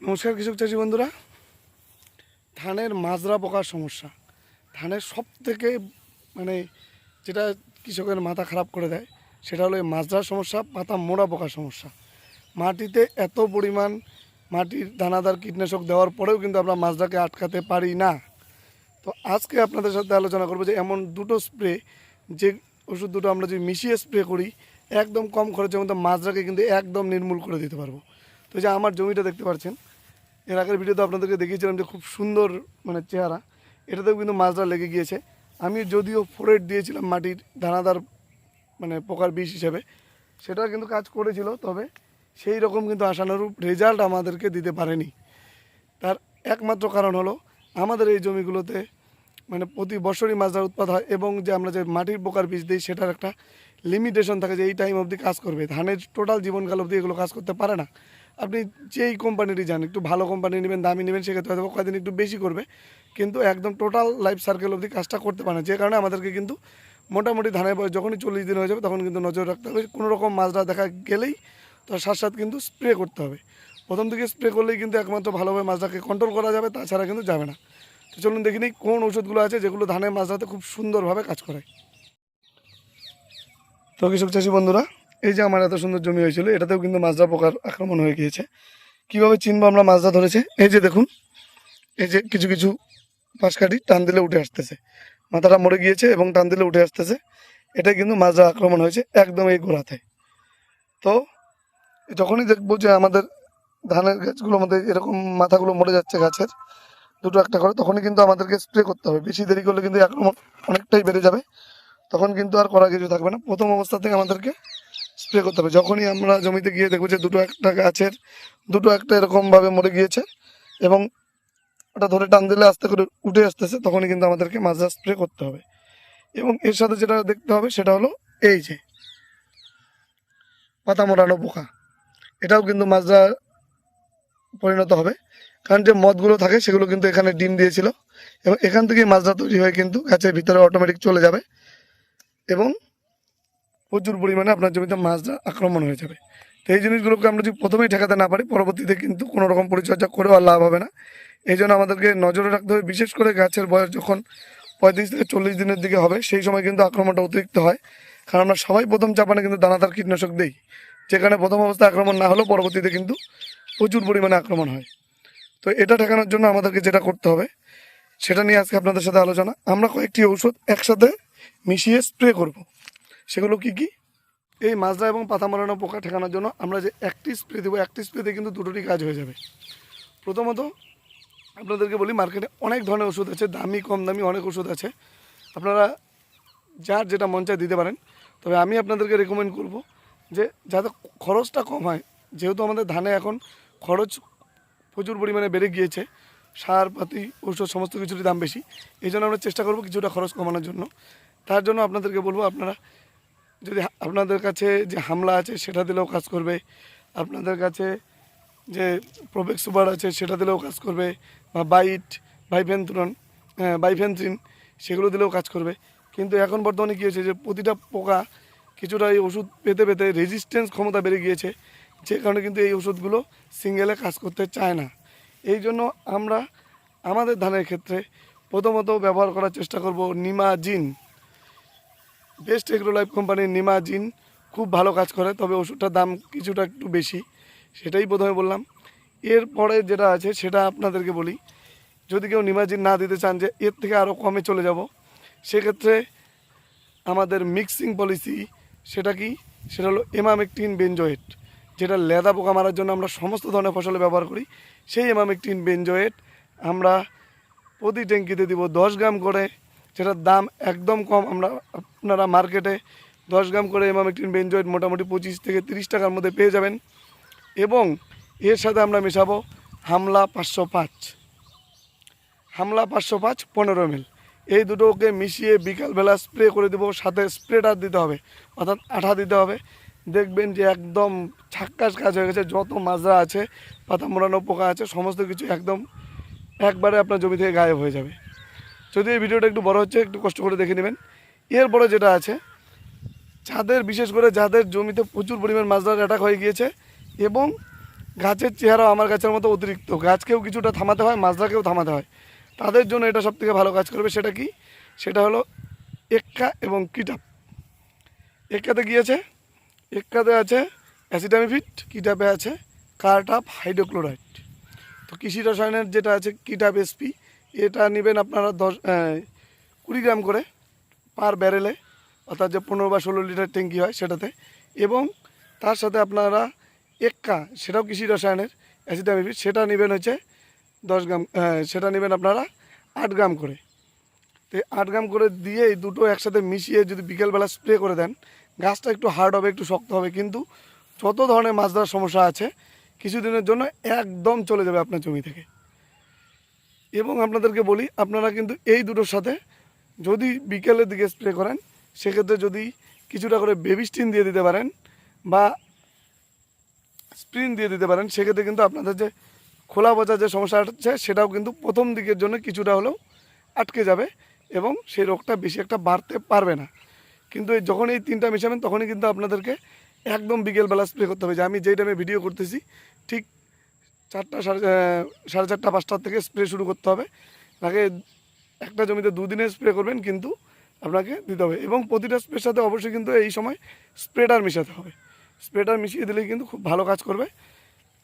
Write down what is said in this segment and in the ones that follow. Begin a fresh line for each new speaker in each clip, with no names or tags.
নমস্কার কৃষক চাষি বন্ধুরা। ধানের মাজরা পোকার সমস্যা। ধানের সব থেকে মানে যেটা কৃষকের মাথা খারাপ করে দেয়, সেটা হলো এই মাজরার সমস্যা পাতা মোড়া পোকার সমস্যা। মাটিতে এত পরিমাণ মাটির দানাদার কীটনাশক দেওয়ার পরেও কিন্তু আমরা মাজরাকে আটকাতে পারি না। তো আজকে আপনাদের সাথে আলোচনা করব যে এমন দুটো স্প্রে, যে ওষুধ দুটো আমরা যদি মিশিয়ে স্প্রে করি, একদম কম খরচের মধ্যে মাজরাকে কিন্তু একদম নির্মূল করে দিতে পারব। তো যে আমার জমিটা দেখতে পাচ্ছেন এর আগের ভিডিওতে আপনাদেরকে দেখিয়েছিলাম যে খুব সুন্দর মানে চেহারা। এটাতেও কিন্তু মাজরা লেগে গিয়েছে। আমি যদিও ফোরেট দিয়েছিলাম মাটির দানাদার মানে পোকার বিষ হিসেবে, সেটা কিন্তু কাজ করেছিল, তবে সেই রকম কিন্তু আশানুরূপ রেজাল্ট আমাদেরকে দিতে পারেনি। তার একমাত্র কারণ হলো, আমাদের এই জমিগুলোতে মানে প্রতি বছরই মাজরার উৎপাদ হয় এবং যে আমরা যে মাটির পোকার বীজ দিই, সেটার একটা লিমিটেশন থাকে যে এই টাইম অবধি কাজ করবে। ধানের টোটাল জীবনকাল অবধি এগুলো কাজ করতে পারে না। আপনি যেই কোম্পানিরই যান, একটু ভালো কোম্পানি নেবেন, দামি নেবেন, সেক্ষেত্রে হয়তো কয়েকদিন একটু বেশি করবে। কিন্তু একদম টোটাল লাইফ সার্কেল অবধি কাজটা করতে পারে না। যে কারণে আমাদেরকে কিন্তু মোটামুটি ধানের বয়স যখনই চল্লিশ দিন হয়ে যাবে, তখন কিন্তু নজর রাখতে হবে। কোনো রকম মাজরা দেখা গেলেই তার সাথে সাথে কিন্তু স্প্রে করতে হবে। প্রথম থেকে স্প্রে করলেই কিন্তু একমাত্র ভালোভাবে মাজরাকে কন্ট্রোল করা যাবে, তাছাড়া কিন্তু যাবে না। তো চলুন দেখি নিই কোন ওষুধগুলো আছে, যেগুলো ধানের মাজরাতে খুব সুন্দরভাবে কাজ করে। তো কৃষক চাষি বন্ধুরা এই যে আমার এত সুন্দর জমি হয়েছিল, এটাতেও কিন্তু মাজরা পোকার আক্রমণ হয়ে গিয়েছে। কীভাবে চিনবো আমরা মাজরা ধরেছে? এই যে দেখুন, এই যে কিছু কিছু পাশ কাটি টান দিলে উঠে আসতেছে। মাথাটা মরে গিয়েছে এবং টান দিলে উঠে আসতেছে। এটা কিন্তু মাজরা আক্রমণ হয়েছে একদম এই গোড়াতে। তো যখনই দেখব যে আমাদের ধানের গাছগুলোর মধ্যে এরকম মাথাগুলো মরে যাচ্ছে গাছের, দুটো একটা করে, তখনই কিন্তু আমাদেরকে স্প্রে করতে হবে। বেশি দেরি করলে কিন্তু আক্রমণ অনেকটাই বেড়ে যাবে। তখন কিন্তু আর করা কিছু থাকবে না। প্রথম অবস্থা থেকে আমাদেরকে স্প্রে করতে হবে। যখনই আমরা জমিতে গিয়ে দেখব যে দুটো একটা গাছের, দুটো একটা এরকমভাবে মরে গিয়েছে এবং ওটা ধরে টান দিলে আস্তে করে উঠে আসতেছে, তখনই কিন্তু আমাদেরকে মাজরা স্প্রে করতে হবে। এবং এর সাথে যেটা দেখতে হবে সেটা হলো এই যে পাতা মোড়ানো পোকা। এটাও কিন্তু মাজরা পরিণত হবে। কারণ যে মদগুলো থাকে সেগুলো কিন্তু এখানে ডিম দিয়েছিল এবং এখান থেকে মাজরা তৈরি হয়ে কিন্তু গাছের ভিতরে অটোমেটিক চলে যাবে এবং প্রচুর পরিমাণে আপনার জমিতে মাজরা আক্রমণ হয়ে যাবে। তো এই জিনিসগুলোকে আমরা যদি প্রথমেই ঠেকাতে না পারি, পরবর্তীতে কিন্তু কোনো রকম পরিচর্যা করেও আর লাভ হবে না। এই জন্য আমাদেরকে নজরে রাখতে হবে, বিশেষ করে গাছের বয়স যখন পঁয়ত্রিশ থেকে চল্লিশ দিনের দিকে হবে, সেই সময় কিন্তু আক্রমণটা অতিরিক্ত হয়। কারণ আমরা সবাই প্রথম চাপানে কিন্তু দানাদার কীটনাশক দিই। যেখানে প্রথম অবস্থায় আক্রমণ না হলেও পরবর্তীতে কিন্তু প্রচুর পরিমাণে আক্রমণ হয়। তো এটা ঠেকানোর জন্য আমাদেরকে যেটা করতে হবে, সেটা নিয়ে আজকে আপনাদের সাথে আলোচনা। আমরা কয়েকটি ঔষধ একসাথে মিশিয়ে স্প্রে করব। সেগুলো কি কি? এই মাজরা এবং পাতা মারানো পোকা ঠেকানোর জন্য আমরা যে একটি স্প্রে দেবো, একটি স্প্রেতে কিন্তু দুটোটি কাজ হয়ে যাবে। প্রথমত আপনাদেরকে বলি, মার্কেটে অনেক ধরনের ওষুধ আছে, দামি, কম দামি অনেক ওষুধ আছে। আপনারা যার যেটা মন চায় দিতে পারেন। তবে আমি আপনাদেরকে রেকমেন্ড করব যে যাতে খরচটা কম হয়, যেহেতু আমাদের ধানে এখন খরচ প্রচুর পরিমাণে বেড়ে গিয়েছে, সার পাতি, ঔষধ সমস্ত কিছুরই দাম বেশি। এই জন্য আমরা চেষ্টা করব কিছুটা খরচ কমানোর জন্য। তার জন্য আপনাদেরকে বলব, আপনারা যদি আপনাদের কাছে যে হামলা আছে সেটা দিলেও কাজ করবে, আপনাদের কাছে যে প্রোবেক সুপার আছে সেটা দিলেও কাজ করবে, বা বাইট বাইফেন্থ্রন বাইফেন্থ্রিন সেগুলো দিলেও কাজ করবে। কিন্তু এখন বর্তমানে কী হয়েছে যে প্রতিটা পোকা কিছুটা এই ওষুধ পেতে পেতে রেজিস্ট্যান্স ক্ষমতা বেড়ে গিয়েছে, যে কারণে কিন্তু এই ওষুধগুলো সিঙ্গেলে কাজ করতে চায় না। এই জন্য আমরা আমাদের ধানের ক্ষেত্রে প্রথমত ব্যবহার করার চেষ্টা করব নিমাজিন। বেস্ট এগ্রো লাইফ কোম্পানির নিমাজিন খুব ভালো কাজ করে, তবে ওষুধটার দাম কিছুটা একটু বেশি, সেটাই প্রথমে বললাম। এরপরে যেটা আছে সেটা আপনাদেরকে বলি। যদি কেউ নিমাজিন না দিতে চান যে এর থেকে আরও কমে চলে যাব, সেক্ষেত্রে আমাদের মিক্সিং পলিসি সেটা কি? সেটা হলো এমামেকটিন বেনজয়েট, যেটা লেদা পোকা মারার জন্য আমরা সমস্ত ধরনের ফসলে ব্যবহার করি। সেই এমামেকটিন বেনজয়েট আমরা প্রতি ট্যাঙ্কিতে দিব দশ গ্রাম করে যেটার দাম একদম কম। আমরা আপনারা মার্কেটে দশ গ্রাম করে এমামেকটিন বেনজয়েট মোটামুটি পঁচিশ থেকে তিরিশ টাকার মধ্যে পেয়ে যাবেন। এবং এর সাথে আমরা মেশাবো হামলা পাঁচশো পাঁচ। হামলা পাঁচশো পাঁচ পনেরো এমএল এই দুটোকে মিশিয়ে বিকালবেলা স্প্রে করে দেবো, সাথে স্প্রেটা দিতে হবে, অর্থাৎ আঠা দিতে হবে। দেখবেন যে একদম ছাক্কাস কাজ হয়ে গেছে, যত মাজরা আছে, পাতা মোড়ানো পোকা আছে, সমস্ত কিছু একদম একবারে আপনার জমি থেকে গায়েব হয়ে যাবে। যদি এই ভিডিওটা একটু বড় হচ্ছে, একটু কষ্ট করে দেখে নেবেন। এরপরে যেটা আছে, যাদের, বিশেষ করে যাদের জমিতে প্রচুর পরিমাণ মাজরার অ্যাটাক হয়ে গিয়েছে এবং গাছের চেহারা আমার গাছের মতো অতিরিক্ত, গাছকেও কিছুটা থামাতে হয় মাজরাকেও থামাতে হয়, তাদের জন্য এটা সব থেকে ভালো কাজ করবে সেটা কি? সেটা হলো এক্কা এবং কিটাপ। এক্কাতে গিয়েছে এক্কাতে আছে অ্যাসিটামিফিট, কিটাপে আছে কার্টাপ হাইড্রোক্লোরাইড। তো কৃষি রসায়নের যেটা আছে, কিটাপ এসপি এটা নেবেন আপনারা দশ কুড়ি গ্রাম করে পার ব্যারেলে, অর্থাৎ যে পনেরো বা ষোলো লিটার ট্যাঙ্কি হয় সেটাতে। এবং তার সাথে আপনারা এক্কা, সেটাও কৃষি রসায়নের অ্যাসিটামিফিট সেটা নেবেন হচ্ছে দশ গ্রাম সেটা নেবেন আপনারা আট গ্রাম করে। তো আট গ্রাম করে দিয়ে এই দুটো একসাথে মিশিয়ে যদি বিকেলবেলা স্প্রে করে দেন, গাছটা একটু হার্ড হবে, একটু শক্ত হবে, কিন্তু যত ধরনের মাছ ধরার সমস্যা আছে, কিছুদিনের জন্য একদম চলে যাবে আপনার জমি থেকে। এবং আপনাদেরকে বলি, আপনারা কিন্তু এই দুটোর সাথে যদি বিকেলের দিকে স্প্রে করেন, সেক্ষেত্রে যদি কিছুটা করে বেবি স্টিন দিয়ে দিতে পারেন বা স্প্রিন দিয়ে দিতে পারেন, সেক্ষেত্রে কিন্তু আপনাদের যে খোলা বোঝা যে সমস্যা আছে, সেটাও কিন্তু প্রথম দিকের জন্য কিছুটা হলেও আটকে যাবে এবং সেই রোগটা বেশি একটা বাড়তে পারবে না। কিন্তু যখন এই তিনটা মিশাবেন, তখনই কিন্তু আপনাদেরকে একদম বিকেলবেলা স্প্রে করতে হবে। যে আমি যেই টাইমে ভিডিও করতেছি, ঠিক চারটা সাড়ে সাড়ে চারটা পাঁচটার থেকে স্প্রে শুরু করতে হবে। তাকে একটা জমিতে দুদিনে স্প্রে করবেন, কিন্তু আপনাকে দিতে হবে। এবং প্রতিটা স্প্রের সাথে অবশ্যই কিন্তু এই সময় স্প্রেডার মিশাতে হবে। স্প্রেডার মিশিয়ে দিলেই কিন্তু খুব ভালো কাজ করবে।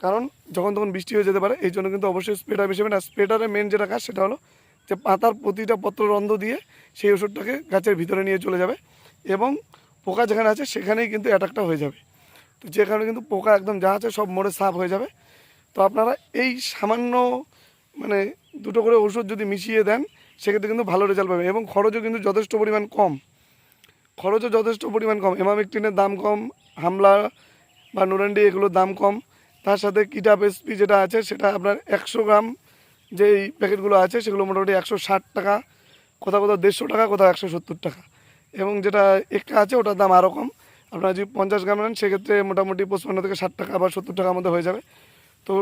কারণ যখন তখন বৃষ্টি হয়ে যেতে পারে, এই জন্য কিন্তু অবশ্যই স্প্রেডার মিশাবেন। আর স্প্রেটারের মেন যেটা কাজ, সেটা হলো যে পাতার প্রতিটা পত্র রন্ধ দিয়ে সেই ওষুধটাকে গাছের ভিতরে নিয়ে চলে যাবে। এবং পোকা যেখানে আছে, সেখানেই কিন্তু অ্যাটাকটা হয়ে যাবে। তো যে কারণে কিন্তু পোকা একদম যা আছে সব মরে সাফ হয়ে যাবে। তো আপনারা এই সামান্য মানে দুটো করে ওষুধ যদি মিশিয়ে দেন, সেক্ষেত্রে কিন্তু ভালো রেজাল্ট পাবে এবং খরচও কিন্তু যথেষ্ট পরিমাণ কম। খরচও যথেষ্ট পরিমাণ কম। এমামিকটিনের দাম কম, হামলা বা নুরান্ডি এগুলোর দাম কম। তার সাথে কিটাপ এসপি যেটা আছে, সেটা আপনার একশো গ্রাম যেই প্যাকেটগুলো আছে, সেগুলো মোটামুটি একশো ষাট টাকা, কোথাও কোথাও দেড়শো টাকা, কোথাও একশো সত্তর টাকা। এবং যেটা একটা আছে, ওটার দাম আরও কম। আপনারা যদি পঞ্চাশ গ্রাম নেন, সেক্ষেত্রে মোটামুটি পঁচপান্ন থেকে ষাট টাকা বা সত্তর টাকার মধ্যে হয়ে যাবে। তো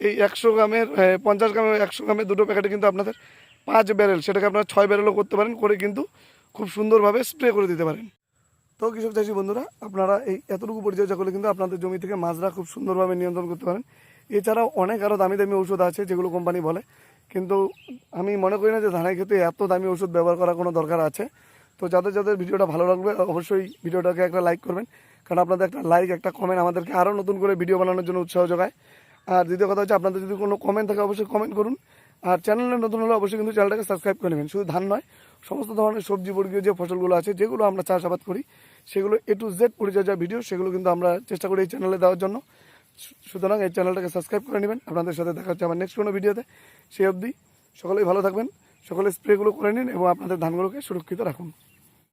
এই একশো গ্রামের পঞ্চাশ গ্রামের, একশো গ্রামের দুটো প্যাকেটে কিন্তু আপনাদের পাঁচ ব্যারেল সেটাকে আপনারা ছয় ব্যারেলও করতে পারেন, করে কিন্তু খুব সুন্দরভাবে স্প্রে করে দিতে পারেন। তো কৃষক চাষি বন্ধুরা, আপনারা এই এতটুকু পরিচর্যা করলে কিন্তু আপনাদের জমি থেকে মাছরা খুব সুন্দরভাবে নিয়ন্ত্রণ করতে পারেন। এছাড়াও অনেক আরও দামি দামি ওষুধ আছে যেগুলো কোম্পানি বলে। কিন্তু আমি মনে করি না যে ধানের ক্ষেত্রে এত দামি ওষুধ ব্যবহার করার কোনো দরকার আছে। তো যাদের যাদের ভিডিওটা ভালো লাগবে, অবশ্যই ভিডিওটাকে একটা লাইক করবেন। কারণ আপনাদের একটা লাইক একটা কমেন্ট আমাদেরকে আরও নতুন করে ভিডিও বানানোর জন্য উৎসাহ যোগায়। আর দ্বিতীয় কথা হচ্ছে আপনাদের যদি কোনো কমেন্ট থাকে অবশ্যই কমেন্ট করুন। আর চ্যানেলে নতুন হলে অবশ্যই কিন্তু চ্যানেলটাকে সাবস্ক্রাইব করে নেবেন। শুধু ধান নয়, সমস্ত ধরনের সবজি, বর্গীয় যে ফসলগুলো আছে, যেগুলো আমরা চাষাবাদ করি, সেগুলো এ টু জেড পরিচর্যা ভিডিও সেগুলো কিন্তু আমরা চেষ্টা করি এই চ্যানেলে দেওয়ার জন্য। সুতরাং এই চ্যানেলটাকে সাবস্ক্রাইব করে নেবেন। আপনাদের সাথে দেখা হচ্ছে আমার নেক্সট কোনো ভিডিওতে সেই অবধি সকলেই ভালো থাকবেন, সকলে স্প্রেগুলো করে নিন এবং আপনাদের ধানগুলোকে সুরক্ষিত রাখুন।